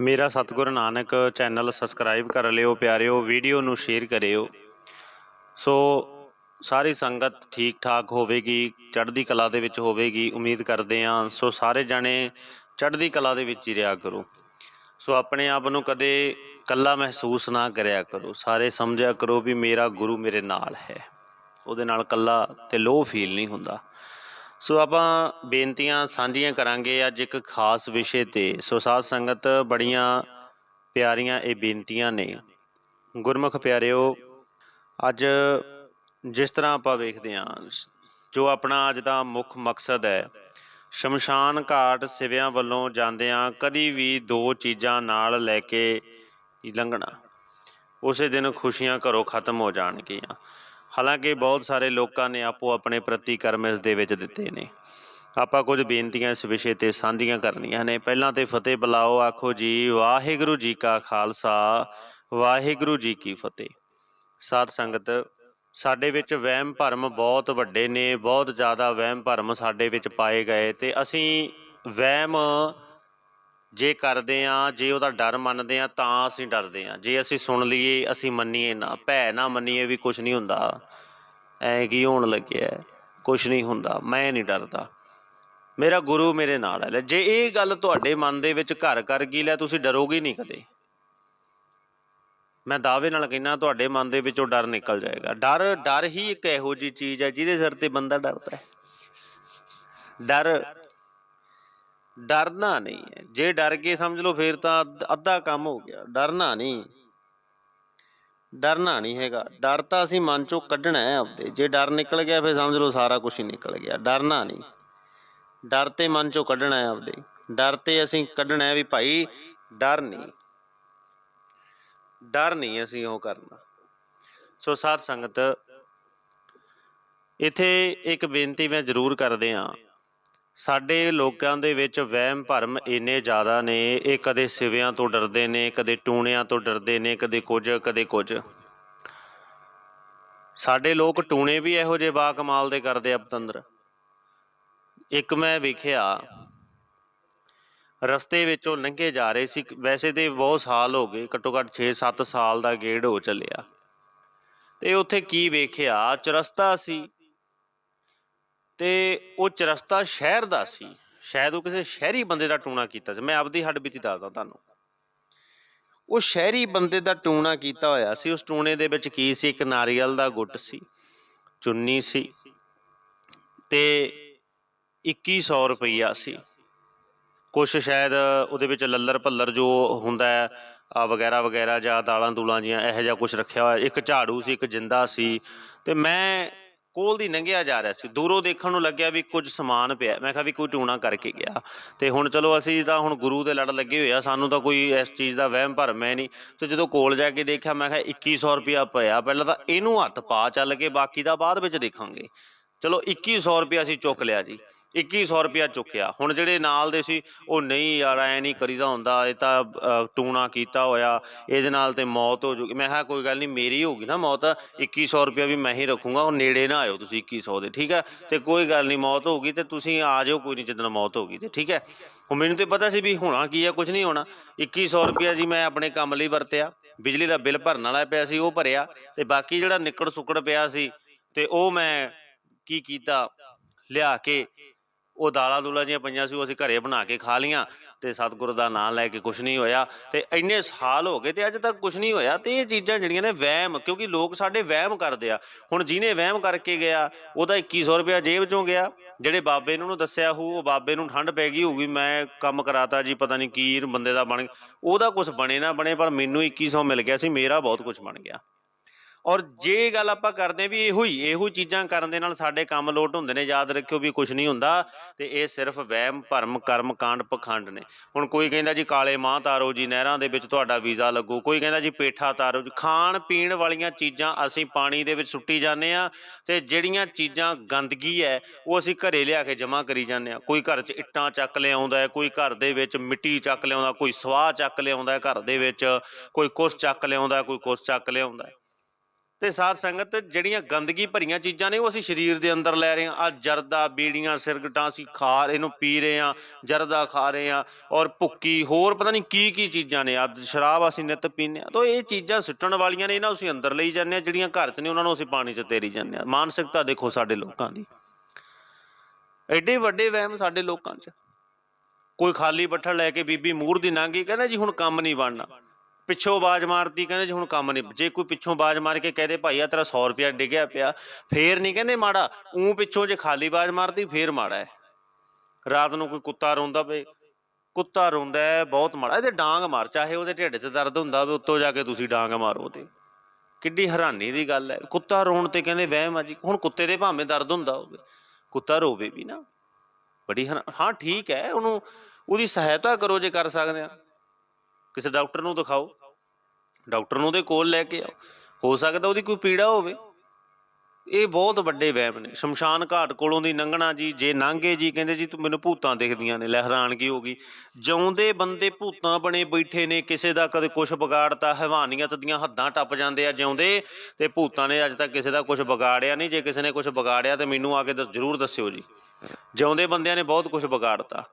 ਮੇਰਾ ਸਤਿਗੁਰ Nanak channel subscribe ਕਰ ਲਿਓ, ਪਿਆਰਿਓ ਵੀਡੀਓ ਨੂੰ ਸ਼ੇਅਰ ਕਰਿਓ। ਸੋ ਸਾਰੀ ਸੰਗਤ ਠੀਕ ਠਾਕ ਹੋਵੇਗੀ, ਚੜ੍ਹਦੀ ਕਲਾ ਦੇ ਵਿੱਚ ਹੋਵੇਗੀ, ਉਮੀਦ ਕਰਦੇ ਹਾਂ। ਸੋ ਸਾਰੇ ਜਾਣੇ ਚੜ੍ਹਦੀ ਕਲਾ ਦੇ ਵਿੱਚ ਹੀ ਰਿਹਾ ਕਰੋ। ਸੋ ਆਪਣੇ ਆਪ ਨੂੰ ਕਦੇ ਕੱਲਾ ਮਹਿਸੂਸ ਨਾ ਕਰਿਆ ਕਰੋ। ਸਾਰੇ ਸਮਝਿਆ ਕਰੋ ਵੀ ਮੇਰਾ ਗੁਰੂ ਮੇਰੇ ਨਾਲ ਹੈ। ਉਹਦੇ ਨਾਲ ਕੱਲਾ ਤੇ ਲੋਹ ਫੀਲ ਨਹੀਂ ਹੁੰਦਾ। ਸੋ ਆਪਾਂ ਬੇਨਤੀਆਂ ਸਾਂਝੀਆਂ ਕਰਾਂਗੇ ਅੱਜ ਇੱਕ ਖਾਸ ਵਿਸ਼ੇ ਤੇ। ਸੋ ਸਾਧ ਸੰਗਤ, ਬੜੀਆਂ ਪਿਆਰੀਆਂ ਇਹ ਬੇਨਤੀਆਂ ਨੇ। ਗੁਰਮੁਖ ਪਿਆਰਿਓ, ਅੱਜ ਜਿਸ ਤਰ੍ਹਾਂ ਆਪਾਂ ਵੇਖਦੇ ਹਾਂ, ਜੋ ਆਪਣਾ ਅੱਜ ਦਾ ਮੁੱਖ ਮਕਸਦ ਹੈ, ਸ਼ਮਸ਼ਾਨ ਘਾਟ ਸਿਵਿਆਂ ਵੱਲੋਂ ਜਾਂਦਿਆਂ ਕਦੀ ਵੀ ਦੋ ਚੀਜ਼ਾਂ ਨਾਲ ਲੈ ਕੇ ਲੰਘਣਾ, ਉਸੇ ਦਿਨ ਖੁਸ਼ੀਆਂ ਘਰੋਂ ਖਤਮ ਹੋ ਜਾਣਗੀਆਂ। ਹਾਲਾਂਕਿ ਬਹੁਤ ਸਾਰੇ ਲੋਕਾਂ ਨੇ ਆਪੋ ਆਪਣੇ ਪ੍ਰਤੀਕਰਮ ਇਸ ਦੇ ਵਿੱਚ ਦਿੱਤੇ ਨੇ। ਆਪਾਂ ਕੁਝ ਬੇਨਤੀਆਂ ਇਸ ਵਿਸ਼ੇ ਤੇ ਸਾਂਝੀਆਂ ਕਰਨੀਆਂ ਨੇ। ਪਹਿਲਾਂ ਤੇ ਫਤਿਹ ਬੁਲਾਓ, ਆਖੋ ਜੀ, ਵਾਹਿਗੁਰੂ ਜੀ ਕਾ ਖਾਲਸਾ, ਵਾਹਿਗੁਰੂ ਜੀ ਕੀ ਫਤਿਹ। ਸਾਧ ਸੰਗਤ, ਸਾਡੇ ਵਿੱਚ ਵਹਿਮ ਭਰਮ ਬਹੁਤ ਵੱਡੇ ਨੇ, ਬਹੁਤ ਜ਼ਿਆਦਾ ਵਹਿਮ ਭਰਮ ਸਾਡੇ ਵਿੱਚ ਪਾਏ ਗਏ ਤੇ ਅਸੀਂ ਵਹਿਮ ਜੇ ਕਰਦੇ ਆ ਜੇ ਉਹਦਾ ਡਰ ਮੰਨਦੇ ਆ ਤਾਂ ਅਸੀਂ ਡਰਦੇ ਆ ਜੇ ਅਸੀਂ ਸੁਣ ਲਈਏ, ਅਸੀਂ ਮੰਨੀਏ ਨਾ ਭੈ ਨਾ ਮੰਨੀਏ ਵੀ ਕੁਝ ਨਹੀਂ ਹੁੰਦਾ। ਐ ਕੀ ਹੋਣ ਲੱਗਿਆ ਕੁਝ ਨਹੀਂ ਹੁੰਦਾ। ਮੈਂ ਨਹੀਂ ਡਰਦਾ। ਮੇਰਾ ਗੁਰੂ ਮੇਰੇ ਨਾਲ ਹੈ। ਜੇ ਇਹ ਗੱਲ ਤੁਹਾਡੇ ਮਨ ਦੇ ਵਿੱਚ ਘਰ ਕਰ ਗਈ, ਲੈ, ਤੁਸੀਂ ਡਰੋਗੇ ਨਹੀਂ ਕਦੇ। ਮੈਂ ਦਾਅਵੇ ਨਾਲ ਕਹਿੰਦਾ, ਤੁਹਾਡੇ ਮਨ ਦੇ ਵਿੱਚੋਂ ਡਰ ਨਿਕਲ ਜਾਏਗਾ। ਡਰ ਡਰ ਹੀ ਇੱਕ ਇਹੋ ਜੀ ਚੀਜ਼ ਹੈ ਜਿਹਦੇ ਸਿਰ ਤੇ ਬੰਦਾ ਡਰਦਾ ਹੈ। ਡਰ ਡਰਨਾ ਨਹੀਂ ਹੈ। ਜੇ ਡਰ ਕੇ ਸਮਝ ਲਓ, ਫਿਰ ਤਾਂ ਅੱਧਾ ਕੰਮ ਹੋ ਗਿਆ। ਡਰਨਾ ਨਹੀਂ। ਡਰਨਾ ਨਹੀਂ ਹੈਗਾ। ਡਰ ਤਾਂ ਅਸੀਂ ਮਨ ਚੋਂ ਕੱਢਣਾ ਹੈ ਆਪਦੇ। ਜੇ ਡਰ ਨਿਕਲ ਗਿਆ, ਫਿਰ ਸਮਝ ਲਓ ਸਾਰਾ ਕੁਝ ਹੀ ਨਿਕਲ ਗਿਆ। ਡਰਨਾ ਨਹੀਂ। ਡਰ ਤੇ ਮਨ ਚੋਂ ਕੱਢਣਾ ਹੈ ਆਪਦੇ। ਡਰ ਤੇ ਅਸੀਂ ਕੱਢਣਾ ਹੈ ਵੀ ਭਾਈ, ਡਰ ਨਹੀਂ। ਡਰ ਨਹੀਂ ਅਸੀਂ ਉਹ ਕਰਨਾ। ਸੋ ਸਾਧ ਸੰਗਤ, ਇਥੇ ਇੱਕ ਬੇਨਤੀ ਮੈਂ ਜ਼ਰੂਰ ਕਰਦੇ ਹਾਂ। ਸਾਡੇ ਲੋਕਾਂ ਦੇ ਵਿੱਚ ਵਹਿਮ ਭਰਮ ਇੰਨੇ ਜ਼ਿਆਦਾ ਨੇ, ਇਹ ਕਦੇ ਸਿਵਿਆਂ ਤੋਂ ਡਰਦੇ ਨੇ, ਕਦੇ ਟੂਣਿਆਂ ਤੋਂ ਡਰਦੇ ਨੇ, ਕਦੇ ਕੁਝ ਕਦੇ ਕੁਝ। ਸਾਡੇ ਲੋਕ ਟੂਣੇ ਵੀ ਇਹੋ ਜਿਹੇ ਬਾ ਕਮਾਲ ਦੇ ਕਰਦੇ ਆ, ਪਤੰਦਰ। ਇੱਕ ਮੈਂ ਵੇਖਿਆ, ਰਸਤੇ ਵਿੱਚੋਂ ਲੰਘੇ ਜਾ ਰਹੇ ਸੀ, ਵੈਸੇ ਤੇ ਬਹੁਤ ਸਾਲ ਹੋ ਗਏ, ਘੱਟੋ ਘੱਟ 6-7 ਸਾਲ ਦਾ ਗੇੜ ਹੋ ਚੱਲਿਆ। ਤੇ ਉੱਥੇ ਕੀ ਵੇਖਿਆ, ਚਰਸਤਾ ਸੀ। ਤੇ ਉਹ ਚਰਸਤਾ ਸ਼ਹਿਰ ਦਾ ਸੀ। ਸ਼ਾਇਦ ਉਹ ਕਿਸੇ ਸ਼ਹਿਰੀ ਬੰਦੇ ਦਾ ਟੂਣਾ ਕੀਤਾ ਸੀ। ਮੈਂ ਆਪਦੀ ਹੱਡ ਬੀਤੀ ਦੱਸਦਾ ਤੁਹਾਨੂੰ। ਉਹ ਸ਼ਹਿਰੀ ਬੰਦੇ ਦਾ ਟੂਣਾ ਕੀਤਾ ਹੋਇਆ ਸੀ। ਉਸ ਟੂਣੇ ਦੇ ਵਿੱਚ ਕੀ ਸੀ? ਇੱਕ ਨਾਰੀਅਲ ਦਾ ਗੁੱਟ ਸੀ, ਚੁੰਨੀ ਸੀ ਤੇ 2100 ਰੁਪਈਆ ਸੀ। ਕੁਛ ਸ਼ਾਇਦ ਉਹਦੇ ਵਿੱਚ ਲੱਲਰ ਭੱਲਰ ਜੋ ਹੁੰਦਾ ਹੈ, ਆ ਵਗੈਰਾ ਵਗੈਰਾ ਜਾਂ ਦਾਲਾਂ ਦੂਲਾਂ ਜੀਆਂ ਇਹੋ ਜਿਹਾ ਕੁਝ ਰੱਖਿਆ ਹੋਇਆ। ਇੱਕ ਝਾੜੂ ਸੀ, ਇੱਕ ਜਿੰਦਾ ਸੀ ਤੇ ਮੈਂ ਕੋਲ ਦੀ ਲੰਘਿਆ ਜਾ ਰਿਹਾ ਸੀ। ਦੂਰੋਂ ਦੇਖਣ ਨੂੰ ਲੱਗਿਆ ਵੀ ਕੁਝ ਸਮਾਨ ਪਿਆ। ਮੈਂ ਕਿਹਾ ਵੀ ਕੋਈ ਟੂਣਾ ਕਰਕੇ ਗਿਆ। ਤੇ ਹੁਣ ਚਲੋ ਅਸੀਂ ਤਾਂ ਹੁਣ ਗੁਰੂ ਦੇ ਲੜ ਲੱਗੇ ਹੋਏ ਆ। ਸਾਨੂੰ ਤਾਂ ਕੋਈ ਇਸ ਚੀਜ਼ ਦਾ ਵਹਿਮ ਭਰਮ ਹੈ ਨਹੀਂ। ਤੇ ਜਦੋਂ ਕੋਲ ਜਾ ਕੇ ਦੇਖਿਆ, ਮੈਂ ਕਿਹਾ 2100 ਰੁਪਿਆ ਪਿਆ। ਪਹਿਲਾਂ ਤਾਂ ਇਹਨੂੰ ਹੱਥ ਪਾ ਚੱਲ ਕੇ, ਬਾਕੀ ਦਾ ਬਾਅਦ ਵਿੱਚ ਦੇਖਾਂਗੇ। ਚਲੋ 2100 ਰੁਪਿਆ ਅਸੀਂ ਚੁੱਕ ਲਿਆ ਜੀ। 2100 ਰੁਪਿਆ ਚੁੱਕਿਆ। ਹੁਣ ਜਿਹੜੇ ਨਾਲ ਦੇ ਸੀ, ਉਹ ਨਹੀਂ ਯਾਰ, ਐ ਨਹੀਂ ਕਰੀਦਾ ਹੁੰਦਾ। ਇਹ ਤਾਂ ਟੂਣਾ ਕੀਤਾ ਹੋਇਆ। ਇਹਦੇ ਨਾਲ ਤੇ ਮੌਤ ਹੋ ਜੂਗੀ। ਮੈਂ ਕਿਹਾ, ਕੋਈ ਗੱਲ ਨਹੀਂ, ਮੇਰੀ ਹੋਊਗੀ ਨਾ ਮੌਤ। 2100 ਰੁਪਿਆ ਵੀ ਮੈਂ ਹੀ ਰੱਖੂੰਗਾ। ਉਹ ਨੇੜੇ ਨਾ ਆਇਓ ਤੁਸੀਂ 2100 ਦੇ, ਠੀਕ ਹੈ? ਤੇ ਕੋਈ ਗੱਲ ਨਹੀਂ, ਮੌਤ ਹੋਊਗੀ ਤੇ ਤੁਸੀਂ ਆ ਜਾਓ ਕੋਈ ਨਹੀਂ ਜਦੋਂ ਮੌਤ ਹੋਊਗੀ ਤੇ, ਠੀਕ ਹੈ? ਹੁਣ ਮੈਨੂੰ ਤੇ ਪਤਾ ਸੀ ਵੀ ਹੋਣਾ ਕੀ ਹੈ ਕੁਝ ਨਹੀਂ ਹੋਣਾ। 2100 ਰੁਪਿਆ ਜੀ ਮੈਂ ਆਪਣੇ ਕੰਮ ਲਈ ਵਰਤਿਆ। ਬਿਜਲੀ ਦਾ ਬਿੱਲ ਭਰਨ ਵਾਲਾ ਪਿਆ ਸੀ, ਉਹ ਭਰਿਆ। ਤੇ ਬਾਕੀ ਜਿਹੜਾ ਨਿਕੜ ਸੁੱਕੜ ਪਿਆ ਸੀ, ਤੇ ਉਹ ਮੈਂ ਕੀ ਕੀਤਾ, ਲਿਆ ਕੇ ਉਹ ਦਾਲਾਂ ਦੂਲਾਂ ਜਿਹੀਆਂ ਪਈਆਂ ਸੀ, ਉਹ ਅਸੀਂ ਘਰੇ ਬਣਾ ਕੇ ਖਾ ਲੀਆਂ ਤੇ ਸਤਿਗੁਰ ਦਾ ਨਾਮ ਲੈ ਕੇ ਕੁਝ ਨਹੀਂ ਹੋਇਆ ਤੇ ਇੰਨੇ ਸਾਲ ਹੋ ਗਏ ਤੇ ਅੱਜ ਤੱਕ ਕੁਝ ਨਹੀਂ ਹੋਇਆ ਤੇ ਇਹ ਚੀਜ਼ਾਂ ਜਿਹੜੀਆਂ ਨੇ ਵਹਿਮ, ਕਿਉਂਕਿ ਲੋਕ ਸਾਡੇ ਵਹਿਮ ਕਰਦੇ ਆ। ਹੁਣ ਜਿਹਨੇ ਵਹਿਮ ਕਰਕੇ ਗਿਆ, ਉਹਦਾ 2100 ਰੁਪਇਆ ਜੇਬ ਚੋਂ ਗਿਆ। ਜਿਹੜੇ ਬਾਬੇ ਨੂੰ ਉਹਨੂੰ ਦੱਸਿਆ ਹੋਊ, ਉਹ ਬਾਬੇ ਨੂੰ ਠੰਡ ਪੈ ਗਈ ਹੋਊਗੀ, ਮੈਂ ਕੰਮ ਕਰਾਤਾ ਜੀ, ਪਤਾ ਨਹੀਂ ਕੀ ਬੰਦੇ ਦਾ ਬਣ ਉਹਦਾ ਕੁਝ ਬਣੇ ਨਾ ਬਣੇ, ਪਰ ਮੈਨੂੰ 2100 ਮਿਲ ਗਿਆ ਸੀ, ਮੇਰਾ ਬਹੁਤ ਕੁਝ ਬਣ ਗਿਆ। ਔਰ ਜੇ ਗੱਲ ਆਪਾਂ ਕਰਦੇ ਹਾਂ ਵੀ ਇਹੋ ਹੀ, ਇਹੋ ਚੀਜ਼ਾਂ ਕਰਨ ਦੇ ਨਾਲ ਸਾਡੇ ਕੰਮ ਲੋਟ ਹੁੰਦੇ ਨੇ, ਯਾਦ ਰੱਖਿਓ ਵੀ ਕੁਝ ਨਹੀਂ ਹੁੰਦਾ ਤੇ ਇਹ ਸਿਰਫ ਵਹਿਮ, ਭਰਮ, ਕਰਮ, ਕਾਂਡ, ਪਖੰਡ ਨੇ। ਹੁਣ ਕੋਈ ਕਹਿੰਦਾ ਜੀ ਕਾਲੇ ਮਾਂ ਤਾਰੋ ਜੀ ਨਹਿਰਾਂ ਦੇ ਵਿੱਚ ਤੁਹਾਡਾ ਵੀਜ਼ਾ ਲੱਗੂ, ਕੋਈ ਕਹਿੰਦਾ ਜੀ ਪੇਠਾ ਤਾਰੋ ਜੀ, ਖਾਣ ਪੀਣ ਵਾਲੀਆਂ ਚੀਜ਼ਾਂ ਅਸੀਂ ਪਾਣੀ ਦੇ ਵਿੱਚ ਸੁੱਟੀ ਜਾਂਦੇ ਆ ਤੇ ਜਿਹੜੀਆਂ ਚੀਜ਼ਾਂ ਗੰਦਗੀ ਹੈ, ਉਹ ਅਸੀਂ ਘਰੇ ਲਿਆ ਕੇ ਜਮ੍ਹਾਂ ਕਰੀ ਜਾਂਦੇ ਆ ਕੋਈ ਘਰ 'ਚ ਇੱਟਾਂ ਚੱਕ ਲਿਆਉਂਦਾ ਹੈ, ਕੋਈ ਘਰ ਦੇ ਵਿੱਚ ਮਿੱਟੀ ਚੱਕ ਲਿਆਉਂਦਾ, ਕੋਈ ਸਵਾਹ ਚੱਕ ਲਿਆਉਂਦਾ ਘਰ ਦੇ ਵਿੱਚ, ਕੋਈ ਕੁਛ ਚੱਕ ਲਿਆਉਂਦਾ, ਕੋਈ ਕੁਛ ਚੱਕ ਲਿਆਉਂਦਾ ਤੇ ਸਾਧ ਸੰਗਤ, ਜਿਹੜੀਆਂ ਗੰਦਗੀ ਭਰੀਆਂ ਚੀਜ਼ਾਂ ਨੇ, ਉਹ ਅਸੀਂ ਸਰੀਰ ਦੇ ਅੰਦਰ ਲੈ ਰਹੇ ਹਾਂ। ਆ ਜਰਦਾ, ਬੀੜੀਆਂ, ਸਿਰਗਟਾਂ ਅਸੀਂ ਖਾ, ਇਹਨੂੰ ਪੀ ਰਹੇ ਹਾਂ, ਜਰਦਾ ਖਾ ਰਹੇ ਹਾਂ ਔਰ ਭੁੱਕੀ, ਹੋਰ ਪਤਾ ਨਹੀਂ ਕੀ ਕੀ ਚੀਜ਼ਾਂ ਨੇ। ਆ ਸ਼ਰਾਬ ਅਸੀਂ ਨਿਤ ਪੀਂਦੇ ਹਾਂ। ਤਾਂ ਇਹ ਚੀਜ਼ਾਂ ਸੁੱਟਣ ਵਾਲੀਆਂ ਨੇ, ਇਹਨਾਂ ਨੂੰ ਅਸੀਂ ਅੰਦਰ ਲਈ ਜਾਂਦੇ ਹਾਂ। ਜਿਹੜੀਆਂ ਘਰ 'ਚ ਨੇ, ਉਹਨਾਂ ਨੂੰ ਅਸੀਂ ਪਾਣੀ 'ਚ ਤੇਰੀ ਜਾਂਦੇ ਹਾਂ। ਮਾਨਸਿਕਤਾ ਦੇਖੋ ਸਾਡੇ ਲੋਕਾਂ ਦੀ। ਐਡੇ ਵੱਡੇ ਵਹਿਮ ਸਾਡੇ ਲੋਕਾਂ 'ਚ। ਕੋਈ ਖਾਲੀ ਬੱਠਲ ਲੈ ਕੇ ਬੀਬੀ ਮੂਰ ਦੀ ਲੰਘ ਗਈ ਕਹਿੰਦਾ ਜੀ, ਹੁਣ ਕੰਮ ਨਹੀਂ ਬਣਨਾ। ਪਿੱਛੋਂ ਆਵਾਜ਼ ਮਾਰਤੀ, ਕਹਿੰਦੇ ਜੀ ਹੁਣ ਕੰਮ ਨਹੀਂ, ਜੇ ਕੋਈ ਪਿੱਛੋਂ ਆਵਾਜ਼ ਮਾਰ ਕੇ ਕਹਦੇ ਭਾਈ ਆ ਤੇਰਾ 100 ਰੁਪਿਆ ਡਿੱਗਿਆ ਪਿਆ। ਫੇਰ ਨਹੀਂ ਕਹਿੰਦੇ ਮਾੜਾ, ਉਂ ਪਿੱਛੋਂ ਜੇ ਖਾਲੀ ਆਵਾਜ਼ ਮਾਰਦੀ ਫੇਰ ਮਾੜਾ ਹੈ। ਰਾਤ ਨੂੰ ਕੋਈ ਕੁੱਤਾ ਰੋਂਦਾ ਵੇ ਕੁੱਤਾ ਰੋਂਦਾ ਹੈ, ਬਹੁਤ ਮਾੜਾ। ਇਹਦੇ ਡਾਂਗ ਮਾਰ, ਚਾਹੇ ਉਹਦੇ ਢਿੱਡ 'ਚ ਦਰਦ ਹੁੰਦਾ ਵੇ ਉੱਤੋਂ ਜਾ ਕੇ ਤੁਸੀਂ ਡਾਂਗ ਮਾਰੋ ਤੇ ਕਿੱਡੀ ਹੈਰਾਨੀ ਦੀ ਗੱਲ ਹੈ। ਕੁੱਤਾ ਰੋਣ ਤੇ ਕਹਿੰਦੇ ਵਹਿਮ ਆ ਜੀ। ਹੁਣ ਕੁੱਤੇ ਦੇ ਭਾਵੇਂ ਦਰਦ ਹੁੰਦਾ ਹੋਵੇ, ਕੁੱਤਾ ਰੋਵੇ ਵੀ ਨਾ। ਬੜੀ ਹੈਰਾ- ਹਾਂ, ਠੀਕ ਹੈ, ਉਹਨੂੰ, ਉਹਦੀ ਸਹਾਇਤਾ ਕਰੋ ਜੇ ਕਰ ਸਕਦੇ ਆ ਕਿਸੇ ਡਾਕਟਰ ਨੂੰ ਦਿਖਾਓ। ਡਾਕਟਰ ਨੂੰ ਉਹਦੇ ਕੋਲ ਲੈ ਕੇ ਆਓ। ਹੋ ਸਕਦਾ ਉਹਦੀ ਕੋਈ ਪੀੜਾ ਹੋਵੇ। ਇਹ ਬਹੁਤ ਵੱਡੇ ਵਹਿਮ ਨੇ। ਸ਼ਮਸ਼ਾਨ ਘਾਟ ਕੋਲੋਂ ਦੀ ਲੰਘਣਾ ਜੀ, ਜੇ ਲੰਘੇ ਜੀ, ਕਹਿੰਦੇ ਜੀ, ਤੂੰ ਮੈਨੂੰ ਭੂਤਾਂ ਦਿਖਦੀਆਂ ਨੇ ਲਹਿਰਾਨਗੀ ਹੋ ਗਈ? ਜਿਉਂਦੇ ਬੰਦੇ ਭੂਤਾਂ ਬਣੇ ਬੈਠੇ ਨੇ, ਕਿਸੇ ਦਾ ਕਦੇ ਕੁਝ ਵਿਗਾੜਤਾ, ਹੈਵਾਨੀਅਤ ਦੀਆਂ ਹੱਦਾਂ ਟੱਪ ਜਾਂਦੇ ਆ ਜਿਉਂਦੇ, ਤੇ ਭੂਤਾਂ ਨੇ ਅੱਜ ਤੱਕ ਕਿਸੇ ਦਾ ਕੁਝ ਵਿਗਾੜਿਆ ਨਹੀਂ। ਜੇ ਕਿਸੇ ਨੇ ਕੁਝ ਵਿਗਾੜਿਆ ਤੇ ਮੈਨੂੰ ਆ ਕੇ ਜ਼ਰੂਰ ਦੱਸਿਓ ਜੀ। ਜਿਉਂਦੇ ਬੰਦਿਆਂ ਨੇ ਬਹੁਤ ਕੁਝ ਵਿਗਾੜਤਾ।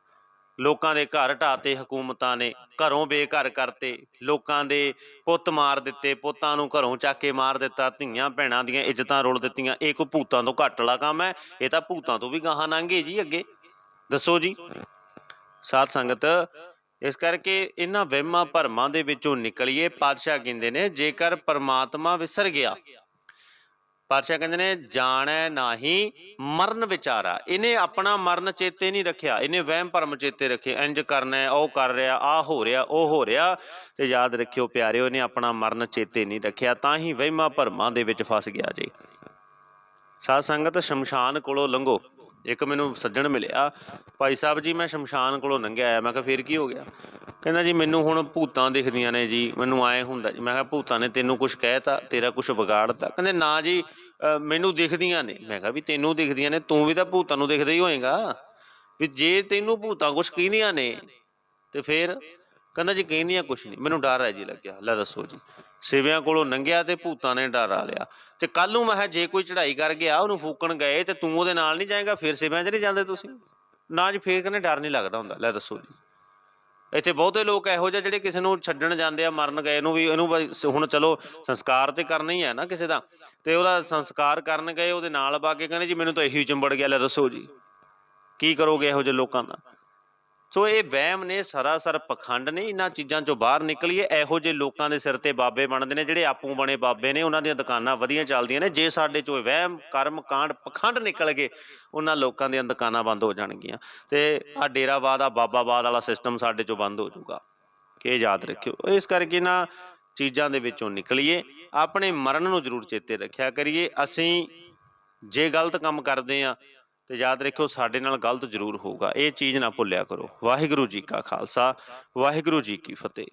ਲੋਕਾਂ ਦੇ ਘਰ ਢਾਤੇ ਹਕੂਮਤਾਂ ਨੇ, ਘਰੋਂ ਬੇਘਰ ਕਰਤੇ, ਲੋਕਾਂ ਦੇ ਪੁੱਤ ਮਾਰ ਦਿੱਤੇ, ਪੁੱਤਾਂ ਨੂੰ ਘਰੋਂ ਚੱਕ ਕੇ ਮਾਰ ਦਿੱਤਾ, ਧੀਆਂ ਭੈਣਾਂ ਦੀਆਂ ਇੱਜ਼ਤਾਂ ਰੋਲ ਦਿੱਤੀਆਂ, ਇਹ ਕੋਈ ਭੂਤਾਂ ਤੋਂ ਘੱਟ ਵਾਲਾ ਕੰਮ ਹੈ, ਇਹ ਤਾਂ ਭੂਤਾਂ ਤੋਂ ਵੀ ਗਾਹਾਂ ਲੰਘੇ ਜੀ ਅੱਗੇ। ਦੱਸੋ ਜੀ। ਸਾਧ ਸੰਗਤ, ਇਸ ਕਰਕੇ ਇਹਨਾਂ ਵਹਿਮਾਂ ਭਰਮਾਂ ਦੇ ਵਿੱਚੋਂ ਨਿਕਲੀਏ, ਪਾਤਸ਼ਾਹ ਕਹਿੰਦੇ ਨੇ, ਜੇਕਰ ਪਰਮਾਤਮਾ ਵਿਸਰ ਗਿਆ ਪਾਤਸ਼ਾਹ ਕਹਿੰਦੇ ਨੇ, ਜਾਣੈ ਨਾਹੀ ਮਰਨ ਵਿਚਾਰਾ। ਇਹਨੇ ਆਪਣਾ ਮਰਨ ਚੇਤੇ ਨਹੀਂ ਰੱਖਿਆ। ਇਹਨੇ ਵਹਿਮ ਭਰਮ ਚੇਤੇ ਰੱਖੇ। ਇੰਜ ਕਰਨਾ, ਉਹ ਕਰ ਰਿਹਾ ਆ ਹੋ ਰਿਹਾ, ਉਹ ਹੋ ਰਿਹਾ। ਤੇ ਯਾਦ ਰੱਖਿਓ ਪਿਆਰਿਓ, ਇਹਨੇ ਆਪਣਾ ਮਰਨ ਚੇਤੇ ਨਹੀਂ ਰੱਖਿਆ, ਤਾਂ ਹੀ ਵਹਿਮਾਂ ਭਰਮਾਂ ਦੇ ਵਿੱਚ ਫਸ ਗਿਆ ਜੀ। ਸਾਧ ਸੰਗਤ ਸ਼ਮਸ਼ਾਨ ਕੋਲੋਂ ਲੰਘੋ। ਇੱਕ ਮੈਨੂੰ ਸੱਜਣ ਮਿਲਿਆ, ਭਾਈ ਸਾਹਿਬ ਜੀ, ਮੈਂ ਸ਼ਮਸ਼ਾਨ ਕੋਲੋਂ ਲੰਘਿਆ ਆਇਆ, ਮੈਂ ਕਿਹਾ ਫੇਰ ਕੀ ਹੋ ਗਿਆ? ਕਹਿੰਦਾ ਜੀ, ਮੈਨੂੰ ਹੁਣ ਭੂਤਾਂ ਦਿਖਦੀਆਂ ਨੇ ਜੀ, ਮੈਨੂੰ ਆਏ ਹੁੰਦਾ ਜੀ। ਮੈਂ ਕਿਹਾ ਭੂਤਾਂ ਨੇ ਤੈਨੂੰ ਕੁਝ ਕਹਿਤਾ ਤੇਰਾ ਕੁਝ ਵਿਗਾੜਤਾ ਕਹਿੰਦੇ ਨਾ ਜੀ ਮੈਨੂੰ ਦਿਖਦੀਆਂ ਨੇ। ਮੈਂ ਕਿਹਾ ਵੀ ਤੈਨੂੰ ਦਿਖਦੀਆਂ ਨੇ, ਤੂੰ ਵੀ ਤਾਂ ਭੂਤਾਂ ਨੂੰ ਦਿਖਦਾ ਹੀ ਹੋਏਗਾ। ਵੀ ਜੇ ਤੈਨੂੰ ਭੂਤਾਂ ਕੁਝ ਕਹਿੰਦੀਆਂ ਨੇ, ਤੇ ਫੇਰ? ਕਹਿੰਦਾ ਜੀ, ਕਹਿੰਦੀਆਂ ਕੁਝ ਨਹੀਂ। ਮੈਨੂੰ ਡਰ ਹੈ ਜੀ ਲੱਗਿਆ। ਲੈ ਦੱਸੋ ਜੀ। ਸਿਵਿਆਂ ਕੋਲੋਂ ਨੰਗਿਆ ਤੇ ਭੂਤਾਂ ਨੇ ਡਰ ਆ ਲਿਆ। ਤੇ ਕੱਲ ਨੂੰ ਮੈਂ ਕਿਹਾ, ਜੇ ਕੋਈ ਚੜ੍ਹਾਈ ਕਰ ਗਿਆ ਉਹਨੂੰ ਫੂਕਣ ਗਏ, ਤੇ ਤੂੰ ਉਹਦੇ ਨਾਲ ਨਹੀਂ ਜਾਏਗਾ, ਫਿਰ ਸਿਵਿਆਂ 'ਚ ਨਹੀਂ ਜਾਂਦੇ ਤੁਸੀਂ? ਨਾ ਜੀ, ਫੇਰ ਕਹਿੰਦੇ ਡਰ ਨਹੀਂ ਲੱਗਦਾ ਹੁੰਦਾ। ਲੈ ਦੱਸੋ ਜੀ। ਇੱਥੇ ਬਹੁਤੇ ਲੋਕ ਇਹੋ ਜਿਹੇ ਜਿਹੜੇ ਕਿਸੇ ਨੂੰ ਛੱਡਣ ਜਾਂਦੇ ਆ, ਮਰਨ ਗਏ ਨੂੰ ਵੀ, ਇਹਨੂੰ ਬਈ ਹੁਣ ਚਲੋ ਸੰਸਕਾਰ ਤੇ ਕਰਨਾ ਹੀ ਹੈ ਨਾ ਕਿਸੇ ਦਾ। ਤੇ ਉਹਦਾ ਸੰਸਕਾਰ ਕਰਨ ਗਏ, ਉਹਦੇ ਨਾਲ ਬਾ ਕੇ ਕਹਿੰਦੇ ਜੀ, ਮੈਨੂੰ ਤਾਂ ਇਹੀ ਚੰਬੜ ਗਿਆ। ਲੈ ਦੱਸੋ ਜੀ। ਕੀ ਕਰੋਗੇ ਇਹੋ ਜਿਹੇ ਲੋਕਾਂ ਦਾ? ਸੋ ਇਹ ਵਹਿਮ ਨੇ ਸਰਾਸਰ ਪਖੰਡ ਨੇ ਇਹਨਾਂ ਚੀਜ਼ਾਂ ਚੋਂ ਬਾਹਰ ਨਿਕਲੀਏ। ਇਹੋ ਜਿਹੇ ਲੋਕਾਂ ਦੇ ਸਿਰ ਤੇ ਬਾਬੇ ਬਣਦੇ ਨੇ, ਜਿਹੜੇ ਆਪੂ ਬਣੇ ਬਾਬੇ ਨੇ, ਉਹਨਾਂ ਦੀਆਂ ਦੁਕਾਨਾਂ ਵਧੀਆ ਚੱਲਦੀਆਂ ਨੇ। ਜੇ ਸਾਡੇ ਚੋਂ ਵਹਿਮ, ਕਰਮ, ਕਾਂਡ, ਪਖੰਡ ਨਿਕਲ ਗਏ, ਉਹਨਾਂ ਲੋਕਾਂ ਦੀਆਂ ਦੁਕਾਨਾਂ ਬੰਦ ਹੋ ਜਾਣਗੀਆਂ। ਤੇ ਆ ਡੇਰਾਵਾਦ ਆ ਬਾਬਾਵਾਦ ਵਾਲਾ ਸਿਸਟਮ ਸਾਡੇ ਚੋਂ ਬੰਦ ਹੋ ਜਾਊਗਾ। ਕਿ ਇਹ ਯਾਦ ਰੱਖਿਓ। ਇਸ ਕਰਕੇ ਨਾ ਚੀਜ਼ਾਂ ਦੇ ਵਿੱਚੋਂ ਨਿਕਲੀਏ। ਆਪਣੇ ਮਰਨ ਨੂੰ ਜ਼ਰੂਰ ਚੇਤੇ ਰੱਖਿਆ ਕਰੀਏ। ਅਸੀਂ ਜੇ ਗਲਤ ਕੰਮ ਕਰਦੇ ਆ ਤੇ ਯਾਦ ਰੱਖਿਓ ਸਾਡੇ ਨਾਲ ਗਲਤ ਜ਼ਰੂਰ ਹੋਊਗਾ। ਇਹ ਚੀਜ਼ ਨਾ ਭੁੱਲਿਆ ਕਰੋ। ਵਾਹਿਗੁਰੂ ਜੀ ਕਾ ਖਾਲਸਾ, ਵਾਹਿਗੁਰੂ ਜੀ ਕੀ ਫਤਿਹ।